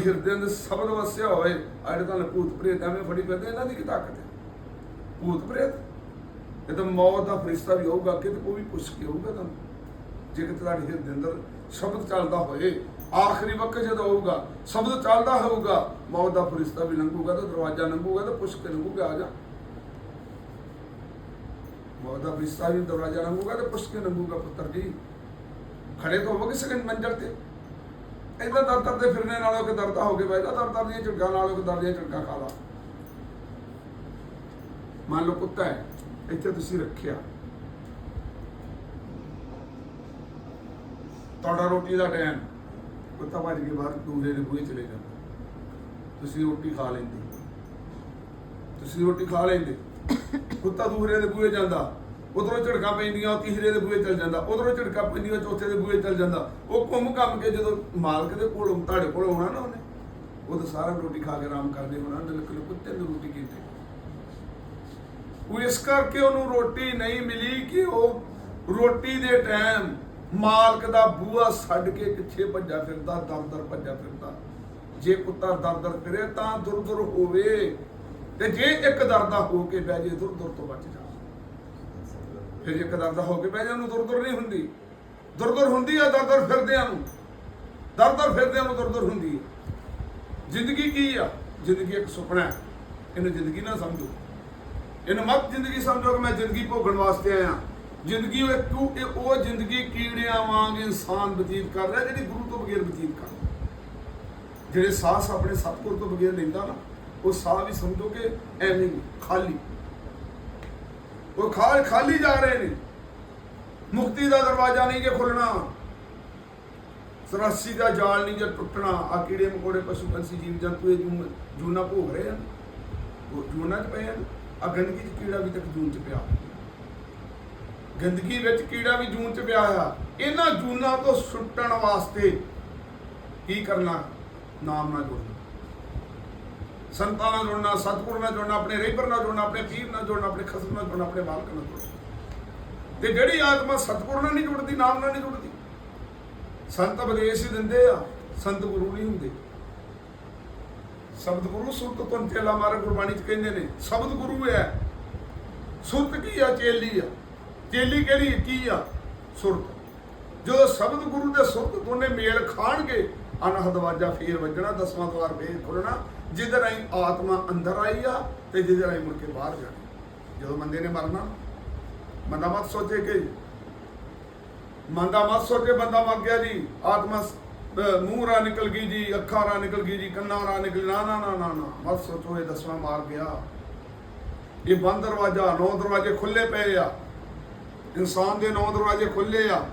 ਹਿਰਦੇ ਅੰਦਰ ਸ਼ਬਦ ਵਸਿਆ ਹੋਏ ਅੜੇ ਤਾਂ ਭੂਤ ਪ੍ਰੇਤ ਐਵੇਂ ਫੜੀ ਫਿਰਦੇ ਇਹਨਾਂ ਦੀ ਕੀ ਤਾਕਤ ਹੈ? ਭੂਤ ਪ੍ਰੇਤ? ਇਹ ਤਾਂ ਮੌਤ ਦਾ ਫਰਿਸ਼ਤਾ ਵੀ ਹੋਊਗਾ ਕਿ ਉਹ ਵੀ ਪੁੱਛ ਕੇ ਹੋਊਗਾ ਤੁਹਾਨੂੰ। ਜੇ ਕਿ ਤੁਹਾਡੇ ਹਿਰਦੇ ਅੰਦਰ ਸ਼ਬਦ ਚੱਲਦਾ ਹੋਏ, ਆਖਰੀ ਵਕਤ ਜਦੋਂ ਹੋਊਗਾ ਸ਼ਬਦ ਚੱਲਦਾ ਹੋਊਗਾ, ਮੌਤ ਦਾ ਫਰਿਸ਼ਤਾ ਵੀ ਲੰਘੂਗਾ, ਤਾਂ ਦਰਵਾਜ਼ਾ ਲੰਘੂਗਾ, ਤਾਂ ਪੁੱਛ ਕੇ ਲੰਘੂਗਾ, ਆ ਜਾ। ਮੌਤ ਦਾ ਫਰਿਸ਼ਤਾ ਵੀ ਦਰਵਾਜ਼ਾ ਲੰਘੂਗਾ, ਤਾਂ ਪੁੱਛ ਕੇ ਲੰਘੂਗਾ, ਪੁੱਤਰ ਜੀ। ਖੜੇ ਤਾਂ ਹੋਵੋਗੇ ਸੈਕਿੰਡ ਮੰਜ਼ਲ ਤੇ? ਇਦਾਂ ਦਰ ਦਰ ਦੇ ਫਿਰਨੇ ਨਾਲੋਂ ਕਿ ਦਰਦਾ ਹੋ ਕੇ ਬੈਠਾ ਦਰ ਦਰ ਦੀਆਂ ਝੁੱਗਾ ਨਾਲੋਂ ਕਿ ਦਰ ਦੀਆਂ ਝੁੱਗਾ ਖਾ ਲਾ। ਮੰਨ ਲਓ ਕੁੱਤਾ ਹੈ, ਇੱਥੇ ਤੁਸੀਂ ਰੱਖਿਆ। ਤੁਹਾਡਾ ਰੋਟੀ ਦਾ ਟਾਈਮ। ਕੁੱਤਾ ਭੱਜ ਕੇ ਬਾਹਰ ਦੂਰੇ ਦੇ ਬੂਹੇ ਚਲੇ ਜਾਂਦਾ। ਤੁਸੀਂ ਰੋਟੀ ਖਾ ਲੈਂਦੇ। ਤੁਸੀਂ ਰੋਟੀ ਖਾ ਲੈਂਦੇ। ਕੁੱਤਾ ਦੂਰੇ ਦੇ ਬੂਹੇ ਜਾਂਦਾ। ਉਧਰੋਂ ਝੜਕਾਂ ਪੈਂਦੀਆਂ, ਉਹ ਤੀਸਰੇ ਦੇ ਬੂਹੇ ਚਲ ਜਾਂਦਾ। ਉਧਰੋਂ ਝੜਕਾਂ ਪੈਂਦੀਆਂ, ਚੌਥੇ ਦੇ ਬੂਹੇ ਚਲ ਜਾਂਦਾ। ਉਹ ਘੁੰਮ ਘੰਮ ਕੇ ਜਦੋਂ ਮਾਲਕ ਦੇ ਕੋਲ, ਤੁਹਾਡੇ ਕੋਲ ਆਉਣਾ ਨਾ ਉਹਨੇ, ਉਹ ਤਾਂ ਸਾਰਾ ਰੋਟੀ ਖਾ ਕੇ ਆਰਾਮ ਕਰਦੇ ਹੋਣਾ ਬਿਲਕੁਲ ਕੁੱਤੇ ਨੂੰ ਰੋਟੀ ਕੀਤੀ। ਉਹ ਇਸ ਕਰਕੇ ਉਹਨੂੰ ਰੋਟੀ ਨਹੀਂ ਮਿਲੀ ਕਿ ਉਹ ਰੋਟੀ ਦੇ ਟਾਈਮ ਮਾਲਕ ਦਾ ਬੂਹਾ ਛੱਡ ਕੇ ਪਿੱਛੇ ਭੱਜਾ ਫਿਰਦਾ ਦਰ ਦਰ ਭੱਜਾ ਫਿਰਦਾ। ਜੇ ਕੁੱਤਾ ਦਰ ਦਰ ਫਿਰੇ ਤਾਂ ਦੁਰ ਦੁਰ ਹੋਵੇ ਤੇ ਜੇ ਇੱਕ ਦਰਦਾ ਹੋ ਕੇ ਬਹਿ ਜੇ ਦੁਰ ਦੁਰ ਤੋਂ ਬਚ ਜਾ। ਫਿਰ ਇੱਕ ਦਰਦਾ ਹੋ ਕੇ ਬਹਿ ਜਾ ਉਹਨੂੰ ਦੁਰ ਦੁਰ ਨਹੀਂ ਹੁੰਦੀ। ਦੁਰ ਦੁਰ ਹੁੰਦੀ ਆ ਦਰ ਦਰ ਫਿਰਦਿਆਂ ਨੂੰ। ਦਰ ਦਰ ਫਿਰਦਿਆਂ ਨੂੰ ਦੁਰਦਰ ਹੁੰਦੀ ਹੈ ਜ਼ਿੰਦਗੀ ਕੀ ਆ? ਜ਼ਿੰਦਗੀ ਇੱਕ ਸੁਪਨਾ ਹੈ। ਇਹਨੂੰ ਜ਼ਿੰਦਗੀ ਨਾ ਸਮਝੋ। ਇਹਨੂੰ ਮਤ ਜ਼ਿੰਦਗੀ ਸਮਝੋ ਕਿ ਮੈਂ ਜ਼ਿੰਦਗੀ ਭੋਗਣ ਵਾਸਤੇ ਆਇਆ। ਜ਼ਿੰਦਗੀ ਉਹ ਇੱਕ ਉਹ ਜ਼ਿੰਦਗੀ ਕੀੜਿਆਂ ਵਾਂਗ ਇਨਸਾਨ ਬਤੀਤ ਕਰ ਰਿਹਾ ਜਿਹੜੀ ਗੁਰੂ ਤੋਂ ਬਗੈਰ ਬਤੀਤ ਕਰ ਜਿਹੜੇ ਸਾਹ ਆਪਣੇ ਸਤਿਗੁਰ ਤੋਂ ਬਗੈਰ ਲੈਂਦਾ ਨਾ, ਉਹ ਸਾਹ ਵੀ ਸਮਝੋ ਕਿ ਐਵੇਂ ਖਾਲੀ। ਉਹ ਖਾਲ ਖਾਲੀ ਜਾ ਰਹੇ ਨੇ। ਮੁਕਤੀ ਦਾ ਦਰਵਾਜ਼ਾ ਨਹੀਂ ਜੇ ਖੁੱਲਣਾ। ਸਰਾਸੀ ਦਾ ਜਾਲ ਨਹੀਂ ਜੇ ਟੁੱਟਣਾ। ਆ ਕੀੜੇ ਮਕੋੜੇ ਪਸ਼ੂ ਪੰਛੀ ਜੀਵ ਜੰਤੂ ਇਹ ਜੂਨਾ ਭੋਗ ਰਹੇ ਹਨ। ਉਹ ਜੂਨਾ ਚ ਪਏ ਹਨ। ਆ ਗੰਦਗੀ ਚ ਕੀੜਾ ਵੀ ਤੱਕ ਜੂਨ ਚ ਪਿਆ। ਗੰਦਗੀ ਵਿੱਚ ਕੀੜਾ ਵੀ ਜੂਨ ਚ ਪਿਆ ਆ। ਇਹਨਾਂ ਜੂਨਾਂ ਤੋਂ ਛੁੱਟਣ ਵਾਸਤੇ ਕੀ ਕਰਨਾ? ਨਾਮ ਨਾਲ ਜੁੜਨਾ। ਸੰਤਾਂ ਨਾਲ ਜੁੜਨਾ, ਸਤਿਗੁਰ ਨਾਲ ਜੁੜਨਾ, ਆਪਣੇ ਰਹਿਬਰ ਨਾਲ ਜੁੜਨਾ, ਆਪਣੇ ਪੀਰ ਨਾਲ ਜੁੜਨਾ, ਆਪਣੇ ਖਸਮ ਨਾਲ ਜੁੜਨਾ, ਆਪਣੇ ਮਾਲਕ ਨਾਲ ਜੁੜਨਾ। ਤੇ ਜਿਹੜੀ ਆਤਮਾ ਸਤਿਗੁਰ ਨਾਲ ਨਹੀਂ ਜੁੜਦੀ ਨਾਮ ਨਾਲ ਨਹੀਂ ਜੁੜਦੀ, ਸੰਤ ਉਪਦੇਸ਼ ਹੀ ਦਿੰਦੇ ਆ, ਸੰਤ ਗੁਰੂ ਨਹੀਂ ਹੁੰਦੇ। ਸ਼ਬਦ ਗੁਰੂ ਸੁਰਤ ਤੋਂ ਚੇਲਾ ਮਾਰੇ ਗੁਰਬਾਣੀ ਚ ਕਹਿੰਦੇ ਨੇ, ਸ਼ਬਦ ਗੁਰੂ ਹੈ। ਸੁਰਤ ਕੀ ਆ? ਚੇਲੀ ਆ। ਚੇਲੀ ਕਿਹੜੀ? ਕੀ ਆ? ਸੁਰਤ। ਜਦੋਂ ਸ਼ਬਦ ਗੁਰੂ ਦੇ ਸੁਰਤ ਦੋਨੇ ਮੇਲ ਖਾਣਗੇ ਅਨਹਦ ਦਰਵਾਜ਼ਾ ਫੇਰ ਵੱਜਣਾ, ਦਸਵਾਂ ਦਵਾਰ ਫੇਰ ਖੁੱਲਣਾ, ਜਿਹਦੇ ਰਾਹੀਂ ਆਤਮਾ ਅੰਦਰ ਆਈ ਆ ਤੇ ਜਿਹਦੇ ਰਾਹੀਂ ਮੁੜ ਕੇ ਬਾਹਰ ਜਾਣੀ ਜਦੋਂ ਬੰਦੇ ਨੇ ਮਰਨਾ, ਬੰਦਾ ਮਤ ਸੋਚੇ ਕਿ ਮੰਦਾ ਮਤ ਸੋਚੇ, ਬੰਦਾ ਮਰ ਗਿਆ ਜੀ, ਆਤਮਾ ਮੂੰਹ ਰਾ ਨਿਕਲ ਗਈ ਜੀ, ਅੱਖਾਂ ਰਾ ਨਿਕਲ ਗਈ ਜੀ, ਕੰਨਾਂ ਰਾ ਨਿਕਲ ਨਾ ਨਾ ਨਾ ਨਾ ਨਾ, ਮਤ ਸੋਚੋ, ਇਹ ਦਸਵਾਂ ਮਾਰ ਗਿਆ। ਇਹ ਬੰਦ ਦਰਵਾਜ਼ਾ, ਨੌ ਦਰਵਾਜ਼ੇ ਖੁੱਲੇ ਪਏ ਆ। ਇਨਸਾਨ ਦੇ ਨੌ ਦਰਵਾਜ਼ੇ ਖੁੱਲੇ ਆ।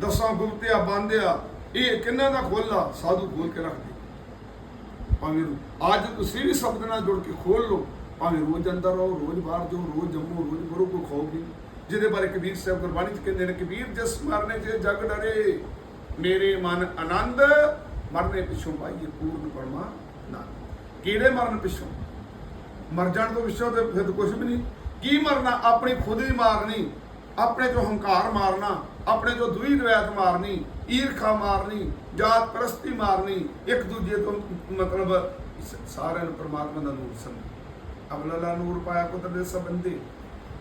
ਦਸਾਂ ਗੁਪਤੇ ਆ ਬੰਦ ਆ। ਇਹ ਕਿੰਨਾ ਦਾ ਖੋਲਾ ਸਾਧੂ ਖੋਲ ਕੇ ਰੱਖਦੇ ਭਾਵੇਂ ਅੱਜ ਤੁਸੀਂ ਵੀ ਸ਼ਬਦ ਨਾਲ ਜੁੜ ਕੇ ਖੋਲ ਲਓ, ਭਾਵੇਂ ਰੋਜ਼ ਅੰਦਰ ਰਹੋ, ਰੋਜ਼ ਬਾਹਰ ਜਾਓ, ਰੋਜ਼ ਜੰਮੋ, ਰੋਜ਼ ਮਰੋ, ਕੋਈ ਖੌਫ ਨਹੀਂ। ਜਿਹਦੇ ਬਾਰੇ ਕਬੀਰ ਸਾਹਿਬ ਗੁਰਬਾਣੀ ਚ ਕਹਿੰਦੇ ਨੇ, ਕਬੀਰ ਜਿਸ ਮਰਨੇ ਜੇ ਜਗ ਡਰੇ, ਮੇਰੇ ਮਨ ਆਨੰਦ, ਮਰਨੇ ਪਿੱਛੋਂ ਪਾਈਏ ਪੂਰਨ ਪਰਮਾ ਨਾ ਕਿਹੜੇ ਮਰਨ ਪਿੱਛੋਂ। ਮਰ ਜਾਣ ਤੋਂ ਪਿੱਛੋਂ ਤੇ ਫਿਰ ਕੁਝ ਵੀ ਨਹੀਂ। ਕੀ ਮਰਨਾ? ਆਪਣੀ ਖੁਦ ਹੀ ਮਾਰਨੀ ਆਪਣੇ ਚੋਂ ਹੰਕਾਰ ਮਾਰਨਾ, ਆਪਣੇ ਜੋ ਦੁਈ ਦਵੈਤ ਮਾਰਨੀ, ਈਰਖਾ ਮਾਰਨੀ, ਜਾਤ ਪ੍ਰਸਤੀ ਮਾਰਨੀ, ਇੱਕ ਦੂਜੇ ਤੋਂ ਮਤਲਬ ਸਾਰਿਆਂ ਨੂੰ ਪ੍ਰਮਾਤਮਾ ਦਾ ਨੂਰ ਸਮਝ ਅਬਲਲਾ ਨੂਰ ਪਾਇਆ ਕੁਦਰ ਦੇ ਸਬੰਦੇ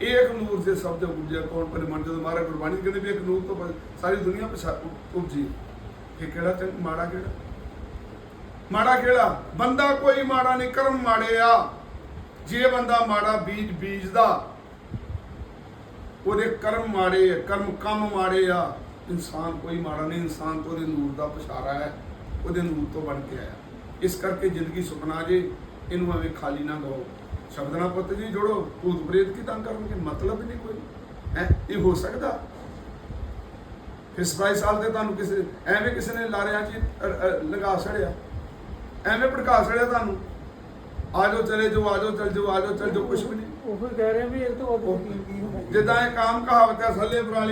ਇੱਕ ਨੂਰ ਦੇ ਸ਼ਬਦ ਉਪਜਿਆ ਕੌਣ ਪਰ ਜਦੋਂ ਮਾਰਾ ਗੁਰਬਾਣੀ ਕਹਿੰਦੇ ਵੀ ਇੱਕ ਨੂਰ ਤੋਂ ਸਾਰੀ ਦੁਨੀਆ ਪਛਾ ਉਪਜੀ ਕਿ ਕਿਹੜਾ ਚੰਗ ਮਾੜਾ ਕਿਹੜਾ? ਮਾੜਾ ਕਿਹੜਾ? ਬੰਦਾ ਕੋਈ ਮਾੜਾ ਨਹੀਂ ਕਰਮ ਮਾੜੇ ਆ। ਜੇ ਬੰਦਾ ਮਾੜਾ, ਬੀਜ ਬੀਜਦਾ। ਉਹਦੇ ਕਰਮ ਮਾੜੇ ਆ ਕਰਮ ਕੰਮ ਮਾੜੇ ਆ। ਇਨਸਾਨ ਕੋਈ ਮਾੜਾ ਨਹੀਂ ਇਨਸਾਨ ਤੋਂ ਉਹਦੇ ਨੂਰ ਦਾ ਪਛਾਰਾ ਹੈ ਉਹਦੇ ਨੂਰ ਤੋਂ ਬਣ ਕੇ ਆਇਆ। ਇਸ ਕਰਕੇ ਜ਼ਿੰਦਗੀ ਸੁਪਨਾ ਜੇ ਇਹਨੂੰ ਐਵੇਂ ਖਾਲੀ ਨਾ ਗਓ ਸ਼ਬਦ ਨਾਲ ਪੁੱਤ ਜੀ ਜੋੜੋ ਭੂਤ ਪ੍ਰੇਤ ਕੀ ਤੰਗ ਕਰਨਗੇ? ਮਤਲਬ ਨਹੀਂ ਕੋਈ। ਹੈ? ਇਹ ਹੋ ਸਕਦਾ? ਫਿਰ 27 ਸਾਲ ਤੇ ਤੁਹਾਨੂੰ ਕਿਸੇ ਐਵੇਂ ਕਿਸੇ ਨੇ ਲਾਰਿਆਂ 'ਚ ਅ, ਲਗਾ ਛੜਿਆ। ਐਵੇਂ ਭੜਕਾ ਛੜਿਆ ਤੁਹਾਨੂੰ। ਆਜੋ ਚਲੇ ਜੋ ਆਜੋ ਚਲ ਜੋ ਆਜੋ ਚਲ ਜੋ ਕੁਛ ਵੀ ਨਹੀਂ। ਉਹ ਕਹਿ ਰਹੇ ਵੀ ਇਹ ਤੋਂ ਵੱਧ ਕੀ ਕੀ ਹੁੰਦਾ। ਜਿੱਦਾਂ ਇਹ ਕਾਮ ਕਹਾਵਤ ਹੈ ਥੱਲੇ ਪਰਾਲੀ